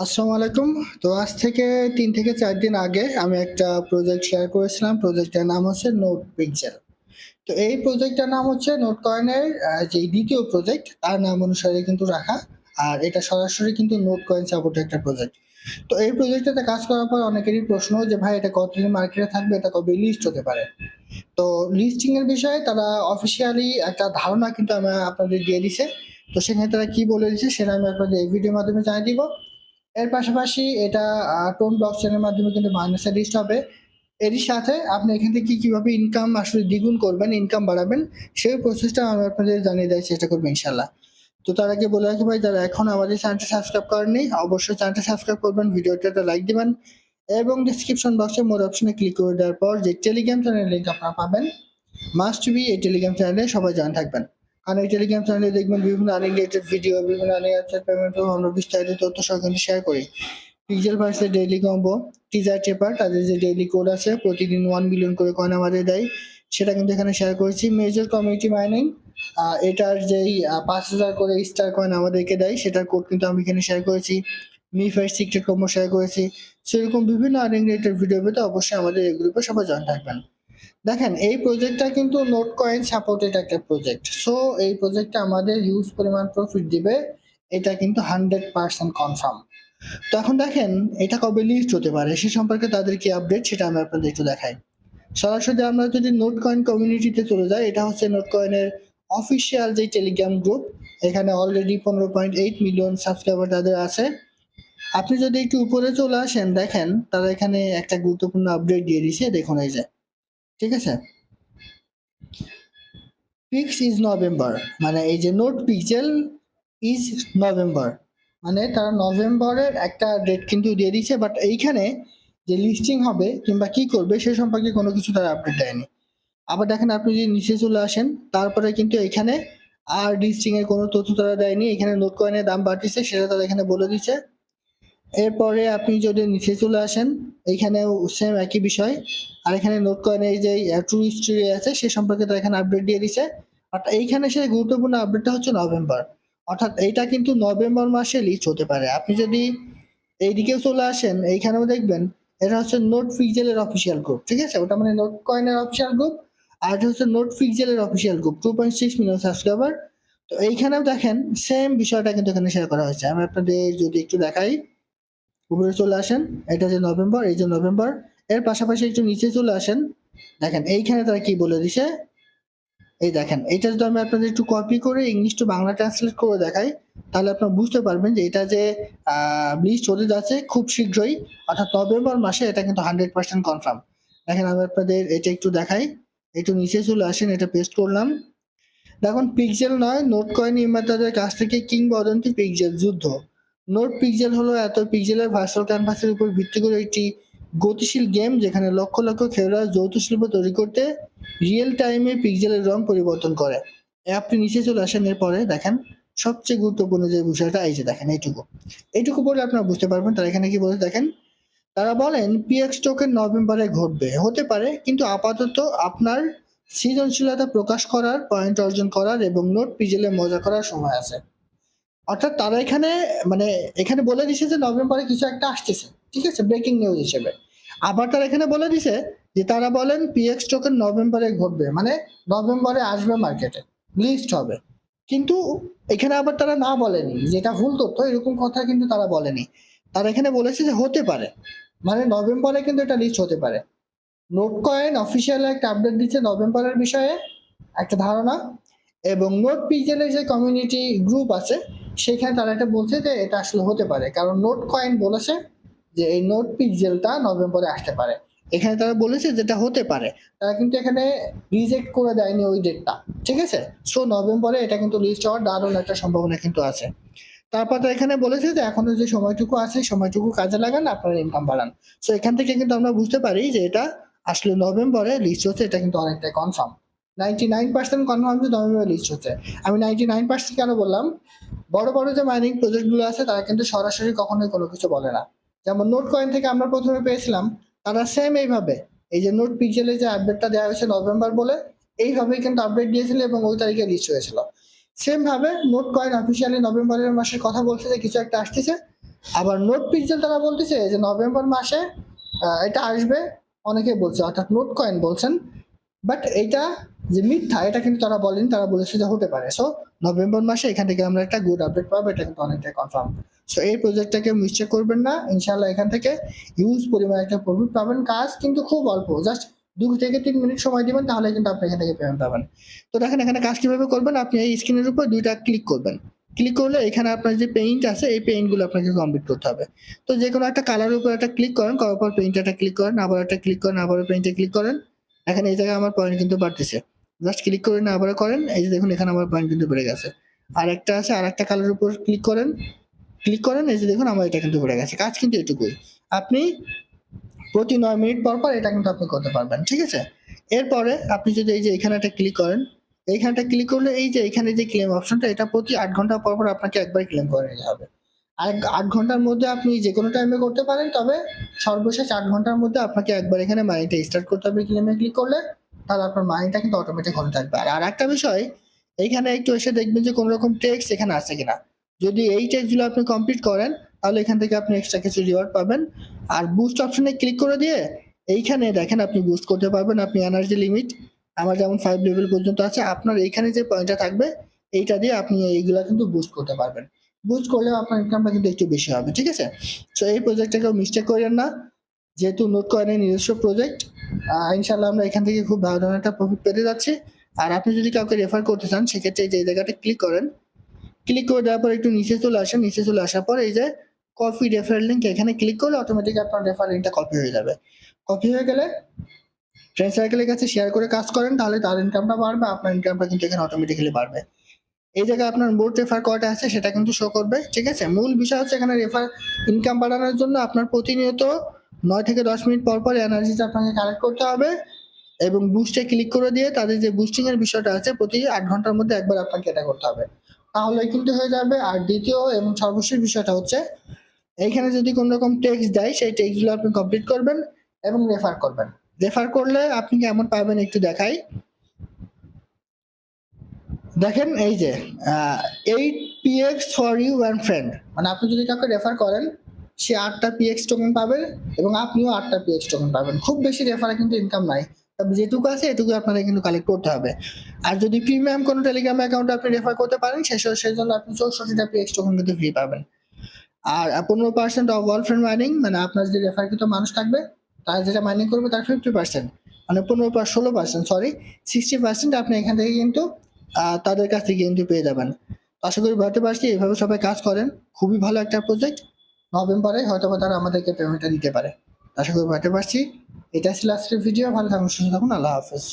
আসসালামু আলাইকুম। তো আজ থেকে তিন থেকে চার দিন আগে আমি একটা প্রজেক্ট শেয়ার করেছিলাম। প্রজেক্টটার নাম হচ্ছে নোট পিক্সেল তো এই প্রজেক্টটার নাম হচ্ছে নোট কয়েনের যে দ্বিতীয় প্রজেক্ট তার নাম অনুসারে কিন্তু রাখা। আর এটা সরাসরি কিন্তু নোট কয়েন সাপোর্টের একটা প্রজেক্ট তো এই প্রজেক্টটাতে কাজ করার পর অনেকেরই প্রশ্ন যে, ভাই, এটা কতদিন মার্কেটে থাকবে? এটা কবে লিস্ট হতে পারে? তো লিস্টিং এর বিষয়ে তারা অফিসিয়ালি একটা ধারণা কিন্তু আমি আপনাদের দিয়ে দিছে। তো সেখানে তারা কি বলে দিচ্ছে সেটা আমি আপনাদের এই ভিডিওর মাধ্যমে জানিয়ে দিব। এর পাশাপাশি এটা টোন ব্লক চেনের মাধ্যমে কিন্তু মাইনাসে লিস্ট হবে। এরই সাথে আপনি এখান থেকে কীভাবে ইনকাম আসলে দ্বিগুণ করবেন ইনকাম বাড়াবেন, সেই প্রসেসটা আমি আপনাদের জানিয়ে দেওয়ার চেষ্টা করব ইনশাল্লাহ তো তার আগে বলে রাখি ভাই, যারা এখন আমাদের চ্যানেলটা সাবস্ক্রাইব করেননি, অবশ্যই চ্যানেলটা সাবস্ক্রাইব করবেন, ভিডিওটা লাইক দিবেন এবং ডিসক্রিপশন বক্সে মোর অপশনে ক্লিক করে দেওয়ার পর যে টেলিগ্রাম চ্যানেল লিঙ্ক আপনারা পাবেন মাস্ট বি এই টেলিগ্রাম চ্যানেলে সবাই জানা থাকবেন। এই টেলিগ্রাম চ্যানেলে দেখবেন বিভিন্ন আর্নিং রিলেটেড ভিডিও বিভিন্ন আর্নিং পেমেন্ট আমরা বিস্তারিত তথ্য সহ শেয়ার করি। পিক্সেল ভার্সের ডেইলি কম্বো টিজার টেপার তাদের যে ডেইলি কোড আছে, প্রতিদিন ওয়ান বিলিয়ন করে কয়েন আমাদের দেয়। সেটা কিন্তু এখানে শেয়ার করেছি। মেজর কমিউনিটি মাইনিং এটার যেই পাঁচ হাজার করে স্টার কয়েন আমাদেরকে দেয়, সেটার কোড কিন্তু আমি এখানে শেয়ার করেছি। Me five secret combo share করেছি। সেরকম বিভিন্ন আর্নিং রিলেটেড ভিডিও পেতে অবশ্যই আমাদের এই গ্রুপে সবাই জয়েন থাকবেন। দেখেন, এই প্রজেক্টটা কিন্তু নোট কয়েন সাপোর্টেড একটা প্রজেক্ট সো এই প্রজেক্টটা আমাদের হিউজ পরিমাণ প্রফিট দিবে। এটা কিন্তু হান্ড্রেড পার্সেন্ট কনফার্ম তো এখন দেখেন, এটা কবে লিস্ট হতে পারে? সে সম্পর্কে তাদের কি আপডেট সেটা আমি আপনাদের একটু দেখাই। সরাসরি আমরা যদি নোট কয়েন কমিউনিটিতে চলে যাই, এটা হচ্ছে নোট কয়েনের অফিসিয়াল যে টেলিগ্রাম গ্রুপ এখানে অলরেডি পনেরো পয়েন্ট এইট মিলিয়ন সাবস্ক্রাইবার তাদের আছে। আপনি যদি একটু উপরে চলে আসেন, দেখেন তারা এখানে একটা গুরুত্বপূর্ণ আপডেট দিয়ে দিছে দেখুন এই যে ঠিক আছে? পিক্স ইজ নভেম্বর মানে এই যে নোট পিক্সেল ইজ নভেম্বর মানে তারা নভেম্বরের একটা ডেট কিন্তু দিয়ে দিয়েছে বাট এইখানে যে লিস্টিং হবে কিংবা কি করবে সে সম্পর্কে কোনো কিছু তারা আপডেট দেয়নি। আবার দেখেন আপনি যদি নিচে চলে আসেন, তারপরে কিন্তু এখানে আর লিস্টিং এর কোনো তথ্য তারা দেয়নি, এখানে নোট কয়েনের দাম বাড়তেছে, সেটা তারা এখানে বলে দিচ্ছে এরপরে আপনি যদি নিচে চলে আসেন এইখানেও সেম একই বিষয়। আর এখানে নোট কয়েনের যে ট্রু হিস্ট্রি আছে, সে সম্পর্কে তারা এখানে আপডেট দিয়ে দিছে। বাট এইখানে সে গুরুত্বপূর্ণ আপডেটটা হচ্ছে নভেম্বর। অর্থাৎ এইটা কিন্তু নভেম্বর মাসে লিস্ট হতে পারে। আপনি যদি এইদিকেও চলে আসেন, এইখানেও দেখবেন, এটা হচ্ছে নোট ফিক্সেলের অফিসিয়াল গ্রুপ ঠিক আছে? ওটা মানে নোট কয়েনের অফিসিয়াল গ্রুপ আর এটা হচ্ছে নোট ফিক্সেলের official group two point six million subscriber তো এইখানেও দেখেন সেম বিষয়টা কিন্তু এখানে শেয়ার করা হয়েছে। আমি আপনাদের যদি একটু দেখাই। উপরে চলে আসেন, এটা যে নভেম্বর, এই যে নভেম্বর। এর পাশাপাশি একটু নিচে চলে আসেন। দেখেন, এইখানে তারা কি বলে দিছে? এই দেখেন, এটা যদি আমি আপনাদের একটু কপি করে ইংলিশ টু বাংলা ট্রান্সলেট করে দেখাই, তাহলে আপনারা বুঝতে পারবেন যে এটা যে লিস্ট হতে যাচ্ছে খুব শীঘ্রই। অর্থাৎ নভেম্বর মাসে এটা কিন্তু হান্ড্রেড পার্সেন্ট কনফার্ম দেখেন, আমি আপনাদের এটা একটু দেখাই। একটু নিচে চলে আসেন, এটা পেস্ট করলাম। দেখুন পিক্সেল নয় নোট কয়েন নির্মাতাদের কাছ থেকে কিংবদন্তি পিক্সেল যুদ্ধ। নোট পিক্সেল হলো এত পিক্সেলের ভার্চুয়াল ক্যানভাসের উপর ভিত্তি করে একটি গতিশীল গেম যেখানে লক্ষ লক্ষ খেলোয়াড় যৌথ শিল্প তৈরি করতে রিয়েল টাইমে পিক্সেলের রং পরিবর্তন করে। আপনি নিচে চলে আসেন, এরপরে দেখেন সবচেয়ে গুরুত্বপূর্ণ যে বিষয়টা, এই যে দেখেন, এইটুকু। এইটুকু পরে আপনারা বুঝতে পারবেন, তারা এখানে কি বলে দেখেন, তারা বলেন পিএক্স টোকেন নভেম্বরে ঘটবে। হতে পারে, কিন্তু আপাতত আপনার সৃজনশীলতা প্রকাশ করার পয়েন্ট অর্জন করার এবং নোট পিজেলে মজা করার সময় আছে। অর্থাৎ তারা এখানে মানে এখানে বলে দিছে যে নভেম্বরে কিছু একটা আসতেছে, ঠিক আছে? ব্রেকিং নিউজ হিসেবে। আবার তারা এখানে বলে দিছে যে তারা বলেন পিএক্স টোকেন নভেম্বরে ঘটবে মানে নভেম্বরে আসবে মার্কেটে লিস্ট হবে। কিন্তু এখানে আবার তারা না বলেনি, যেটা ভুল তথ্য, এরকম কথা কিন্তু তারা বলেনি। তারা এখানে বলেছে যে হতে পারে মানে নভেম্বরে কিন্তু এটা লিস্ট হতে পারে। নোট কয়েন অফিসিয়াল একটা আপডেট দিচ্ছে নভেম্বরের বিষয়ে, একটা ধারণা। এবং নোট পিজেলের যে কমিউনিটি গ্রুপ আছে সেখানে তারা এটা বলছে যে এটা আসলে হতে পারে। কারণ নোট কয়েন বলেছে যে এই নোট পিক্সেলটা নভেম্বরে আসতে পারে। এখানে তারা বলেছে যেটা হতে পারে। তারা কিন্তু এখানে রিজেক্ট করে দেয়নি ওই ডেটটা ঠিক আছে? সো নভেম্বরে এটা কিন্তু লিস্ট হওয়ার দারুণ একটা সম্ভাবনা কিন্তু আছে। তারপর তো এখানে বলেছে যে এখনও যে সময়টুকু আছে, সময়টুকু কাজে লাগান, আপনারা ইনকাম বাড়ান। সো এখান থেকে কিন্তু আমরা বুঝতে পারি যে এটা আসলে নভেম্বরে লিস্ট হচ্ছে, এটা কিন্তু অনেকটাই confirm ninety nine percent confirm যে নভেম্বরে লিস্ট হচ্ছে। আমি নাইনটি নাইন পার্সেন্ট কেন বললাম? বড় বড় যে মাইনিং প্রজেক্টগুলো আছে, তারা কিন্তু সরাসরি কখনোই কোনো কিছু বলে না। যেমন নোট কয়েন থেকে আমরা প্রথমে পেয়েছিলাম, তারা সেম এইভাবে, এই যে নোট পিক্সেলে যে আপডেটটা দেওয়া হয়েছে নভেম্বর বলে, এইভাবেই কিন্তু আপডেট দিয়েছিল এবং ওই তারিখে লিস্ট হয়েছিল। সেম ভাবে নোট কয়েন অফিসিয়ালি নভেম্বরের মাসের কথা বলছে যে কিছু একটা আসতেছে, আবার নোট পিক্সেল তারা বলতেছে যে নভেম্বর মাসে এটা আসবে, অনেকে বলছে, অর্থাৎ নোট কয়েন বলছেন বাট এইটা যে মিথ্যা, এটা কিন্তু তারা বলেনি, তারা বলেছে যে হতে পারে। সো নভেম্বর মাসে এখান থেকে আমরা একটা গুড আপডেট পাবো, এটা কিন্তু অনেকটাই কনফার্ম সো এই প্রজেক্টটাকে মিস্টেক করবেন না ইনশাল্লাহ এখান থেকে হিউজ পরিমাণে একটা প্রফিট পাবেন। কাজ কিন্তু খুব অল্প জাস্ট দু থেকে তিন মিনিট সময় দিবেন, তাহলে কিন্তু আপনি এখান থেকে পেমেন্ট পাবেন। তো দেখেন, এখানে কাজ কীভাবে করবেন? আপনি এই স্ক্রিনের উপর দুইটা ক্লিক করবেন। ক্লিক করলে এখানে আপনার যে পেইন্ট আছে, এই পেইন্টগুলো আপনাকে কমপ্লিট করতে হবে। তো যে কোনো একটা কালারের উপর একটা ক্লিক করেন, করার পর পেইন্ট একটা ক্লিক করেন, আবার একটা ক্লিক করেন, আবার পেইন্টে ক্লিক করেন। এখানে এই জায়গায় আমার পয়েন্ট কিন্তু বাড়তেছে। জাস্ট ক্লিক করে না, আবার করেন। এই যে দেখুন, এখানে আমার পয়েন্ট কিন্তু বেড়ে গেছে। আর একটা আছে, আর একটা কালারের উপর ক্লিক করেন। ক্লিক করেন, এই যে দেখুন, আমার এটা কিন্তু বেড়ে গেছে। কাজ কিন্তু এটুকুই। আপনি প্রতি নয় মিনিট পর পর এটা কিন্তু আপনি করতে পারবেন, ঠিক আছে? এরপরে আপনি যদি এই যে এখানে একটা ক্লিক করেন, এইখানটা ক্লিক করলে এই যে এখানে যে ক্লেম অপশনটা এটা প্রতি আট ঘণ্টা পর পর আপনাকে একবার ক্লেম করে নিতে হবে। আর আট ঘণ্টার মধ্যে আপনি যে কোনো টাইমে করতে পারেন, তবে সর্বশেষ আট ঘণ্টার মধ্যে আপনাকে একবার এখানে মানিটা স্টার্ট করতে হবে ক্লেমে ক্লিক করলে। তাহলে আপনার মানিটা কিন্তু অটোমেটিক হতে থাকবে। আর একটা বিষয়, এইখানে একটু এসে দেখবেন যে কোনো রকম টেক্স এখানে আছে কিনা। যদি এই টেক্সটগুলো আপনি কমপ্লিট করেন, তাহলে এখান থেকে আপনি এক্সট্রা কিছু রিওয়ার্ড পাবেন। আর বুস্ট অপশনে ক্লিক করে দিয়ে, এইখানে দেখেন আপনি বুস্ট করতে পারবেন আপনি এনার্জি লিমিট আমার যেমন ফাইভ লেভেল পর্যন্ত আছে, আপনার এইখানে যে পয়েন্টটা থাকবে, এইটা দিয়ে আপনি এইগুলো কিন্তু বুস্ট করতে পারবেন। বুস্ট করলেও আপনার ইনকামটা কিন্তু একটু বেশি হবে, ঠিক আছে? সো এই প্রজেক্টটা কেউ মিস্টেক করেন না। যেহেতু নোট কয়েনের নিজস্ব প্রজেক্ট ইনশাল্লাহ আমরা এখান থেকে খুব ভালো ধরনের একটা প্রফিট পেতে যাচ্ছি। আর আপনি যদি কাউকে রেফার করতে চান, সেক্ষেত্রে এই যে জায়গাটা ক্লিক করেন। ক্লিক করে দেওয়ার পর একটু নিচে চলে আসেন। নিচে চলে আসার পর এই যে কপি রেফার লিঙ্ক এখানে ক্লিক করলে অটোমেটিক আপনার রেফার লিঙ্কটা কপি হয়ে যাবে। কপি হয়ে গেলে ফ্রেন্ড সার্কেলের কাছে শেয়ার করে কাজ করেন, তাহলে তার ইনকামটা বাড়বে, আপনার ইনকামটা কিন্তু এখানে অটোমেটিক্যালি বাড়বে। এই জায়গায় আপনার মোট রেফার কয়টা আছে, সেটা কিন্তু শো করবে, ঠিক আছে? মূল বিষয় হচ্ছে এখানে রেফার ইনকাম বাড়ানোর জন্য আপনার প্রতিনিয়ত নয় থেকে দশ মিনিট পর পর এনার্জিটা আপনাকে কালেক্ট করতে হবে এবং বুস্টে ক্লিক করে দিয়ে তাদের যে বুস্টিং এর বিষয়টা আছে প্রতি আট ঘণ্টার মধ্যে একবার আপনাকে এটা করতে হবে। তাহলে কিন্তু হয়ে যাবে। আর দ্বিতীয় এবং সর্বশেষ বিষয়টা হচ্ছে, এইখানে যদি কোনো রকম টেক্সট দেয়, সেই টেক্সটগুলো আপনি কমপ্লিট করবেন এবং রেফার করবেন। রেফার করলে আপনি কেমন পাবেন একটু দেখাই। দেখেন এই যে eight PX for you and friend মানে আপনি যদি কাউকে রেফার করেন সে আটটা পিএক্স টোকেন পাবেন এবং আপনিও আটটা পিএক্স টোকেন পাবেন। খুব বেশি রেফারে কিন্তু ইনকাম নাই। তবে যেটুকু আছে এটুকু আপনাদের কিন্তু কালেক্ট করতে হবে। আর যদি প্রিমিয়াম কোনো টেলিগ্রাম অ্যাকাউন্টে আপনি রেফার করতে পারেন সেই জন্য আপনি চৌষট্টিটা পিএক্স টোকেন কিন্তু ফ্রি পাবেন। আর পনেরো percent of all friend mining মানে আপনার যে রেফারকৃত মানুষ থাকবে, তার যেটা মাইনিং করবে তার ফিফটি পার্সেন্ট মানে পনেরো পার ষোলো পার্সেন্ট সরি সিক্সটি পার্সেন্ট আপনি এখান থেকে কিন্তু তাদের কাছ থেকে কিন্তু পেয়ে যাবেন। আশা করি বুঝতে পারছি, এভাবে সবাই কাজ করেন। খুবই ভালো একটা প্রজেক্ট নভেম্বরে হয়তো বা তারা আমাদেরকে পেমেন্টটা দিতে পারে। আশা করি বুঝতে পারছি। এটা ছিল আজকের ভিডিও ভালো থাকুন, সুস্থ থাকুন। আল্লাহ হাফেজ।